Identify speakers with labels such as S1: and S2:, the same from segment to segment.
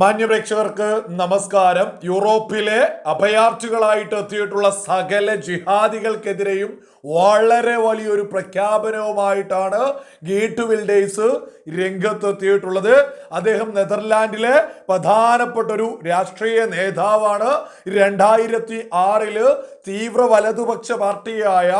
S1: മാന്യപ്രേക്ഷകർക്ക് നമസ്കാരം. യൂറോപ്പിലെ അഭയാർത്ഥികളായിട്ട് എത്തിയിട്ടുള്ള സകല ജിഹാദികൾക്കെതിരെയും വളരെ വലിയൊരു പ്രഖ്യാപനവുമായിട്ടാണ് ഗേറ്റ് വിൽഡേഴ്സ് രംഗത്തെത്തിയിട്ടുള്ളത്. അദ്ദേഹം നെതർലാൻഡിലെ പ്രധാനപ്പെട്ട ഒരു രാഷ്ട്രീയ നേതാവാണ്. രണ്ടായിരത്തി ആറിൽ തീവ്ര വലതുപക്ഷ പാർട്ടിയായ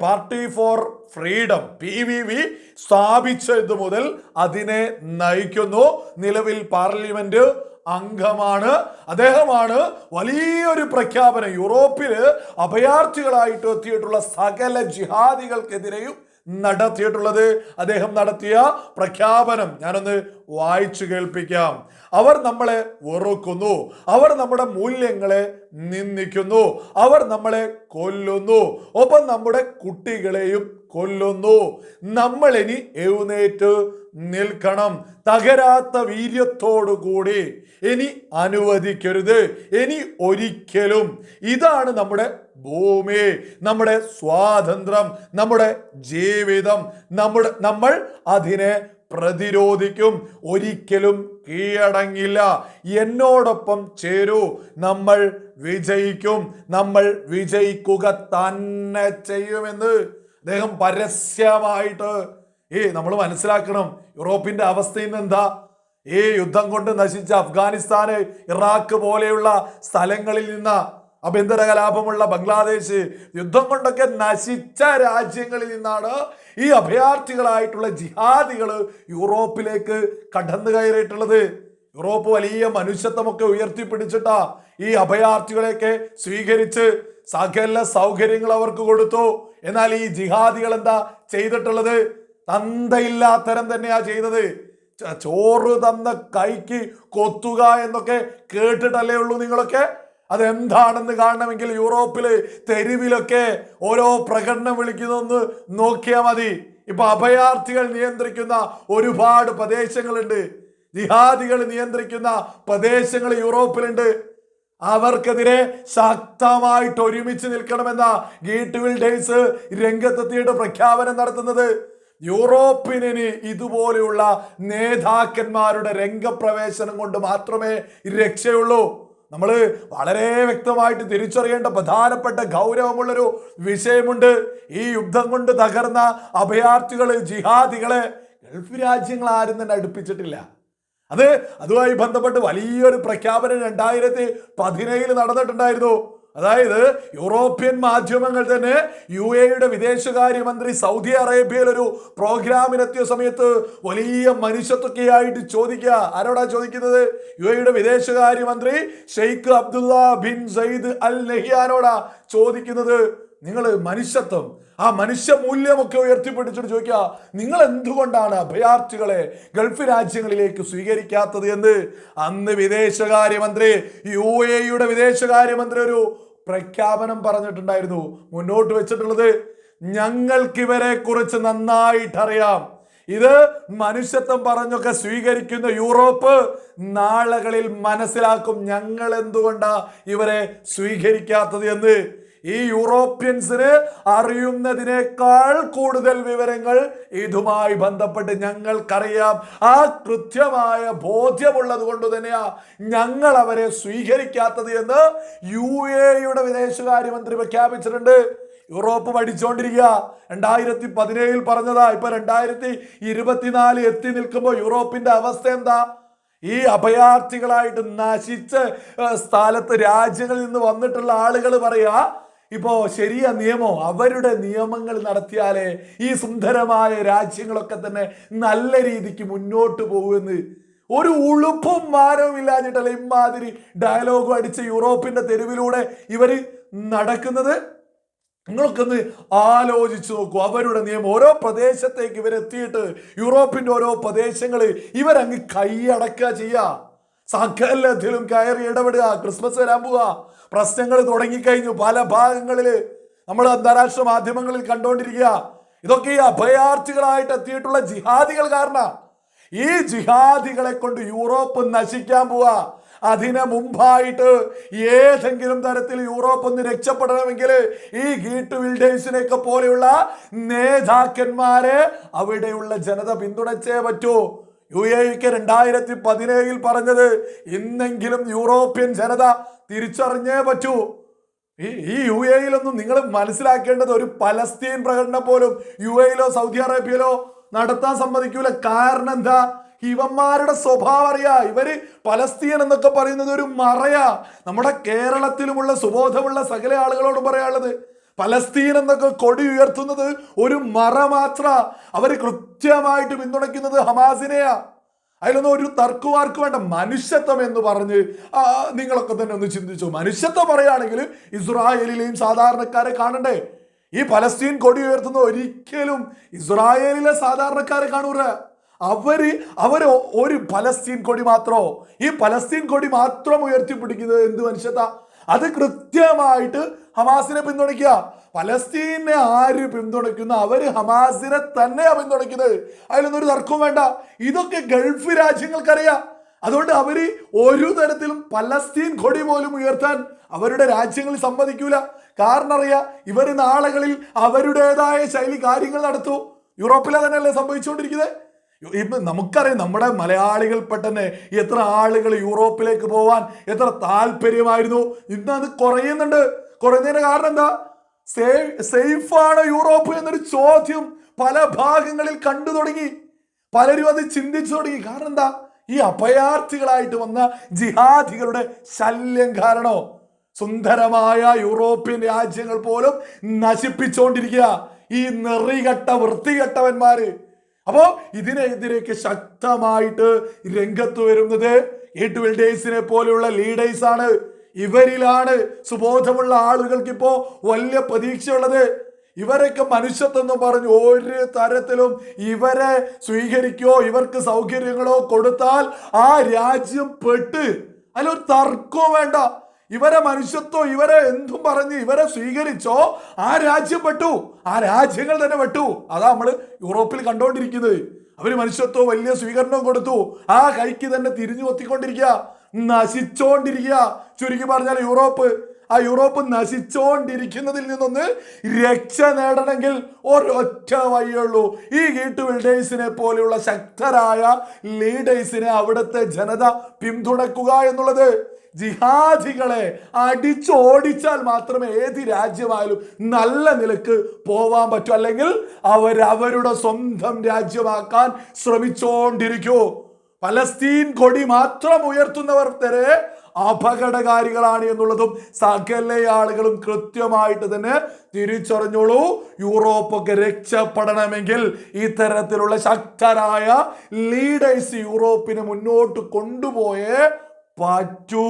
S1: party for freedom P V V സ്ഥാപിച്ചത് മുതൽ അതിനെ നയിക്കുന്നു. നിലവിൽ പാർലമെന്റ് അംഗമാണ്. അദ്ദേഹമാണ് വലിയൊരു പ്രഖ്യാപനം യൂറോപ്പിൽ അഭയാർത്ഥികളായിട്ട് എത്തിയിട്ടുള്ള സകല ജിഹാദികൾക്കെതിരെയും നടത്തിയിട്ടുള്ളത്. അദ്ദേഹം നടത്തിയ പ്രഖ്യാപനം ഞാനൊന്ന് വായിച്ചു കേൾപ്പിക്കാം. അവർ നമ്മളെ വെറുക്കുന്നു. അവർ നമ്മുടെ മൂല്യങ്ങളെ നിന്ദിക്കുന്നു. അവർ നമ്മളെ കൊല്ലുന്നു. ഒപ്പം നമ്മുടെ കുട്ടികളെയും കൊല്ലുന്നു. നമ്മൾ ഇനി എഴുന്നേറ്റ് നിൽക്കണം. തകരാത്ത വീര്യത്തോടു കൂടി ഇനി അനുവദിക്കരുത്. ഇനി ഒരിക്കലും ഇതാണ് നമ്മുടെ ഭൂമി നമ്മുടെ സ്വാതന്ത്ര്യം നമ്മുടെ ജീവിതം. നമ്മുടെ നമ്മൾ അതിനെ പ്രതിരോധിക്കും. ഒരിക്കലും കീഴടങ്ങില്ല. എന്നോടൊപ്പം ചേരൂ. നമ്മൾ വിജയിക്കും. നമ്മൾ വിജയിക്കുക തന്നെ ചെയ്യുമെന്ന് അദ്ദേഹം പരസ്യമായിട്ട് ഏ നമ്മൾ മനസ്സിലാക്കണം. യൂറോപ്പിന്റെ അവസ്ഥ ഇന്ന് എന്താ ഈ യുദ്ധം കൊണ്ട് നശിച്ച അഫ്ഗാനിസ്ഥാന് ഇറാഖ് പോലെയുള്ള സ്ഥലങ്ങളിൽ നിന്ന് ആഭ്യന്തര കലാപമുള്ള ബംഗ്ലാദേശ് യുദ്ധം കൊണ്ടൊക്കെ നശിച്ച രാജ്യങ്ങളിൽ നിന്നാണ് ഈ അഭയാർത്ഥികളായിട്ടുള്ള ജിഹാദികൾ യൂറോപ്പിലേക്ക് കടന്നു കയറിയിട്ടുള്ളത്. യൂറോപ്പ് വലിയ മനുഷ്യത്വമൊക്കെ ഉയർത്തിപ്പിടിച്ചിട്ടാ ഈ അഭയാർത്ഥികളെയൊക്കെ സ്വീകരിച്ച് സകല സൗകര്യങ്ങൾ അവർക്ക് കൊടുത്തു. എന്നാൽ ഈ ജിഹാദികൾ എന്താ ചെയ്തിട്ടുള്ളത്? തന്തയില്ലാത്തരം തന്നെയാ ചെയ്തത്. ചോറ് തന്ന കൈക്ക് കൊത്തുക എന്നൊക്കെ കേട്ടിട്ടല്ലേ ഉള്ളൂ നിങ്ങളൊക്കെ? അതെന്താണെന്ന് കാണണമെങ്കിൽ യൂറോപ്പിലെ തെരുവിലൊക്കെ ഓരോ പ്രകടനം വിളിക്കുന്നൊന്ന് നോക്കിയാൽ മതി. ഇപ്പൊ അഭയാർത്ഥികൾ നിയന്ത്രിക്കുന്ന ഒരുപാട് പ്രദേശങ്ങളുണ്ട്. ജിഹാദികൾ നിയന്ത്രിക്കുന്ന പ്രദേശങ്ങൾ യൂറോപ്പിലുണ്ട്. അവർക്കെതിരെ ശക്തമായിട്ട് ഒരുമിച്ച് നിൽക്കണമെന്ന ഗീറ്റ് വിൽഡേഴ്സ് രംഗത്തെത്തിയിട്ട് പ്രഖ്യാപനം നടത്തുന്നത്. യൂറോപ്പിന് ഇതുപോലെയുള്ള നേതാക്കന്മാരുടെ രംഗപ്രവേശനം കൊണ്ട് മാത്രമേ രക്ഷയുള്ളൂ. നമ്മൾ വളരെ വ്യക്തമായിട്ട് തിരിച്ചറിയേണ്ട പ്രധാനപ്പെട്ട ഗൗരവമുള്ളൊരു വിഷയമുണ്ട്. ഈ യുദ്ധം കൊണ്ട് തകർന്ന അഭയാർത്ഥികൾ ജിഹാദികളെ ഗൾഫ് രാജ്യങ്ങൾ ആരും തന്നെ അടുപ്പിച്ചിട്ടില്ല. അത് അതുമായി ബന്ധപ്പെട്ട് വലിയൊരു പ്രഖ്യാപനം രണ്ടായിരത്തി പതിനേഴിൽ നടന്നിട്ടുണ്ടായിരുന്നു. അതായത് യൂറോപ്യൻ മാധ്യമങ്ങൾ തന്നെ യു എയുടെ വിദേശകാര്യമന്ത്രി സൗദി അറേബ്യയിൽ ഒരു പ്രോഗ്രാമിനെത്തിയ സമയത്ത് വലിയ മനുഷ്യത്വക്കെയായിട്ട് ചോദിക്കുക. ആരോടാ ചോദിക്കുന്നത്? യു എയുടെ വിദേശകാര്യമന്ത്രി Sheikh Abdullah bin Zayed al നഹിയാനോടാ ചോദിക്കുന്നത്. നിങ്ങൾ മനുഷ്യത്വം ആ മനുഷ്യ മൂല്യമൊക്കെ ഉയർത്തിപ്പിടിച്ചിട്ട് ചോദിക്കുക നിങ്ങൾ എന്തുകൊണ്ടാണ് അഭയാർത്ഥികളെ ഗൾഫ് രാജ്യങ്ങളിലേക്ക് സ്വീകരിക്കാത്തത് എന്ന്? അന്ന് വിദേശകാര്യമന്ത്രി യു എയുടെ വിദേശകാര്യമന്ത്രി ഒരു പ്രഖ്യാപനം പറഞ്ഞിട്ടുണ്ടായിരുന്നു. മുന്നോട്ട് വെച്ചിട്ടുള്ളത് ഞങ്ങൾക്ക് ഇവരെ കുറിച്ച് നന്നായിട്ടറിയാം. ഇത് മനുഷ്യത്വം പറഞ്ഞൊക്കെ സ്വീകരിക്കുന്ന യൂറോപ്പ് നാളുകളിൽ മനസ്സിലാക്കും ഞങ്ങൾ എന്തുകൊണ്ടാ ഇവരെ സ്വീകരിക്കാത്തത് എന്ന്. ഈ യൂറോപ്യൻസിന് അറിയുന്നതിനേക്കാൾ കൂടുതൽ വിവരങ്ങൾ ഇതുമായി ബന്ധപ്പെട്ട് ഞങ്ങൾക്കറിയാം. ആ കൃത്യമായ ബോധ്യമുള്ളത് കൊണ്ട് തന്നെയാ ഞങ്ങൾ അവരെ സ്വീകരിക്കാത്തത് എന്ന് യു എയുടെ വിദേശകാര്യമന്ത്രി പ്രഖ്യാപിച്ചിട്ടുണ്ട്. യൂറോപ്പ് പഠിച്ചുകൊണ്ടിരിക്കുക രണ്ടായിരത്തി പതിനേഴിൽ പറഞ്ഞതാ. ഇപ്പൊ രണ്ടായിരത്തി ഇരുപത്തിനാല് എത്തി നിൽക്കുമ്പോൾ യൂറോപ്പിന്റെ അവസ്ഥ എന്താ? ഈ അഭയാർത്ഥികളായിട്ട് നശിച്ച സ്ഥലത്ത് രാജ്യങ്ങളിൽ നിന്ന് വന്നിട്ടുള്ള ആളുകൾ പറയാ ഇപ്പോ ശരിയ നിയമോ? അവരുടെ നിയമങ്ങൾ നടത്തിയാലേ ഈ സുന്ദരമായ രാജ്യങ്ങളൊക്കെ തന്നെ നല്ല രീതിക്ക് മുന്നോട്ട് പോകുമെന്ന് ഒരു ഉളുപ്പും മാനവും ഇല്ലാഞ്ഞിട്ടല്ല ഇമാതിരി ഡയലോഗും അടിച്ച് യൂറോപ്പിന്റെ തെരുവിലൂടെ ഇവർ നടക്കുന്നത്? നിങ്ങൾക്കൊന്ന് ആലോചിച്ച് നോക്കൂ. അവരുടെ നിയമം. ഓരോ പ്രദേശത്തേക്ക് ഇവരെത്തിയിട്ട് യൂറോപ്പിന്റെ ഓരോ പ്രദേശങ്ങൾ ഇവരങ്ങ് കൈയടക്കുക ചെയ്യുക സകലത്തിലും കയറി ഇടപെടുക. ക്രിസ്മസ് വരാൻ പോവുക. പ്രശ്നങ്ങൾ തുടങ്ങിക്കഴിഞ്ഞു. പല ഭാഗങ്ങളിൽ നമ്മൾ അന്താരാഷ്ട്ര മാധ്യമങ്ങളിൽ കണ്ടുകൊണ്ടിരിക്കുക. ഇതൊക്കെ ഈ അഭയാർത്ഥികളായിട്ട് എത്തിയിട്ടുള്ള ജിഹാദികൾ കാരണം. ഈ ജിഹാദികളെ കൊണ്ട് യൂറോപ്പ് നശിക്കാൻ പോവാ അതിന് മുമ്പായിട്ട് ഏതെങ്കിലും തരത്തിൽ യൂറോപ്പ് ഒന്ന് രക്ഷപ്പെടണമെങ്കിൽ ഈ ഗീട്ട് വിൽഡേഴ്സിനെയൊക്കെ പോലെയുള്ള നേതാക്കന്മാരെ അവിടെയുള്ള ജനത പിന്തുണച്ചേ പറ്റൂ. യു എ ഇക്ക് രണ്ടായിരത്തി പതിനേഴിൽ പറഞ്ഞത് ഇന്നെങ്കിലും യൂറോപ്യൻ ജനത തിരിച്ചറിഞ്ഞേ പറ്റൂ. ഈ ഈ യു എയിലൊന്നും നിങ്ങൾ മനസ്സിലാക്കേണ്ടത് ഒരു പലസ്തീൻ പ്രകടനം പോലും യു എയിലോ സൗദി അറേബ്യയിലോ നടത്താൻ സമ്മതിക്കൂല. കാരണം എന്താ? ഇവന്മാരുടെ സ്വഭാവം അറിയാ. ഇവർ പലസ്തീൻ എന്നൊക്കെ പറയുന്നത് ഒരു മറയാ. നമ്മുടെ കേരളത്തിലുമുള്ള സുബോധമുള്ള സകല ആളുകളോടും പറയാനുള്ളത് പലസ്തീൻ എന്നൊക്കെ കൊടി ഉയർത്തുന്നത് ഒരു മറ മാത്ര. അവർ കൃത്യമായിട്ട് പിന്തുണയ്ക്കുന്നത് ഹമാസിനെയാ. അതിലൊന്നും ഒരു തർക്കുമാർക്ക് വേണ്ട മനുഷ്യത്വം എന്ന് പറഞ്ഞ് നിങ്ങളൊക്കെ തന്നെ ഒന്ന് ചിന്തിച്ചു. മനുഷ്യത്വം പറയുകയാണെങ്കിൽ ഇസ്രായേലിലെയും സാധാരണക്കാരെ കാണണ്ടേ? ഈ പലസ്തീൻ കൊടി ഉയർത്തുന്ന ഒരിക്കലും ഇസ്രായേലിലെ സാധാരണക്കാരെ കാണൂല. അവർ അവർ ഒരു പലസ്തീൻ കൊടി മാത്രോ. ഈ പലസ്തീൻ കൊടി മാത്രം ഉയർത്തിപ്പിടിക്കുന്നത് എന്ത് മനുഷ്യത്ത? അത് കൃത്യമായിട്ട് ഹമാസിനെ പിന്തുണയ്ക്കുക. പലസ്തീനെ ആര് പിന്തുണയ്ക്കുന്ന? അവർ ഹമാസിനെ തന്നെയാ പിന്തുണയ്ക്കുന്നത്. അതിലൊന്നും ഒരു തർക്കവും വേണ്ട. ഇതൊക്കെ ഗൾഫ് രാജ്യങ്ങൾക്കറിയാം. അതുകൊണ്ട് അവർ ഒരു തരത്തിലും പലസ്തീൻ കൊടി പോലും ഉയർത്താൻ അവരുടെ രാജ്യങ്ങളിൽ സമ്മതിക്കൂല. കാരണം അറിയ ഇവർ നാളുകളിൽ അവരുടേതായ ശൈലി കാര്യങ്ങൾ നടത്തൂ. യൂറോപ്പിലെ തന്നെയല്ലേ സംഭവിച്ചുകൊണ്ടിരിക്കുന്നത്? ഇപ്പൊ നമുക്കറിയാം നമ്മുടെ മലയാളികൾ പെട്ടെന്ന് എത്ര ആളുകൾ യൂറോപ്പിലേക്ക് പോവാൻ എത്ര താല്പര്യമായിരുന്നു. ഇന്ന് അത് കുറയുന്നുണ്ട്. കുറയുന്നതിന് കാരണം എന്താ? സേഫ് ആണ് യൂറോപ്പ് എന്നൊരു ചോദ്യം പല ഭാഗങ്ങളിൽ കണ്ടു തുടങ്ങി. പലരും അത് ചിന്തിച്ചു തുടങ്ങി. കാരണം എന്താ? ഈ അഭയാർത്ഥികളായിട്ട് വന്ന ജിഹാദികളുടെ ശല്യം കാരണോ സുന്ദരമായ യൂറോപ്യൻ രാജ്യങ്ങൾ പോലും നശിപ്പിച്ചുകൊണ്ടിരിക്കുക ഈ നെറികെട്ട വൃത്തികെട്ടവന്മാര് അപ്പോ ഇതിനെതിരെയൊക്കെ ശക്തമായിട്ട് രംഗത്ത് വരുന്നത് ഈ ട്വൽ ഡേയ്സിനെ പോലെയുള്ള ലീഡേഴ്സ് ആണ്. ഇവരിലാണ് സുബോധമുള്ള ആളുകൾക്ക് ഇപ്പോ വലിയ പ്രതീക്ഷയുള്ളത്. ഇവരൊക്കെ മനുഷ്യത്വം പറഞ്ഞു ഒരു തരത്തിലും ഇവരെ സ്വീകരിക്കോ ഇവർക്ക് സൗകര്യങ്ങളോ കൊടുത്താൽ ആ രാജ്യം പെട്ട്. അതിലൊരു തർക്കവും വേണ്ട. ഇവരെ മനുഷ്യത്വം ഇവരെ എന്തും പറഞ്ഞ് ഇവരെ സ്വീകരിച്ചോ ആ രാജ്യം പെട്ടു. ആ രാജ്യങ്ങൾ തന്നെ പെട്ടു. അതാ നമ്മൾ യൂറോപ്പിൽ കണ്ടുകൊണ്ടിരിക്കുന്നത് അവർ മനുഷ്യത്വം വലിയ സ്വീകരണം കൊടുത്തു. ആ കൈക്ക് തന്നെ തിരിഞ്ഞു കൊത്തിക്കൊണ്ടിരിക്കുക. നശിച്ചോണ്ടിരിക്കുക. ചുരുക്കി പറഞ്ഞാൽ യൂറോപ്പ്. ആ യൂറോപ്പ് നശിച്ചോണ്ടിരിക്കുന്നതിൽ നിന്നൊന്ന് രക്ഷ നേടണമെങ്കിൽ ഒരൊറ്റ വഴിയുള്ളൂ ഈ ഗീട്ട് ബിൽഡേഴ്സിനെ പോലെയുള്ള ശക്തരായ ലീഡേഴ്സിനെ അവിടുത്തെ ജനത പിന്തുണക്കുക എന്നുള്ളത്. ജിഹാദികളെ അടിച്ചോടിച്ചാൽ മാത്രമേ ഏത് രാജ്യമായാലും നല്ല നിലയ്ക്ക് പോവാൻ പറ്റൂ. അല്ലെങ്കിൽ അവരവരുടെ സ്വന്തം രാജ്യമാക്കാൻ ശ്രമിച്ചോണ്ടിരിക്കൂ. പലസ്തീൻ കൊടി മാത്രം ഉയർത്തുന്നവർ വരെ അപകടകാരികളാണ് എന്നുള്ളതും സകല ആളുകളും കൃത്യമായിട്ട് തന്നെ തിരിച്ചറിഞ്ഞോളൂ. യൂറോപ്പൊക്കെ രക്ഷപ്പെടണമെങ്കിൽ ഇത്തരത്തിലുള്ള ശക്തരായ ലീഡേഴ്സ് യൂറോപ്പിനെ മുന്നോട്ട് കൊണ്ടുപോയേ പറ്റൂ.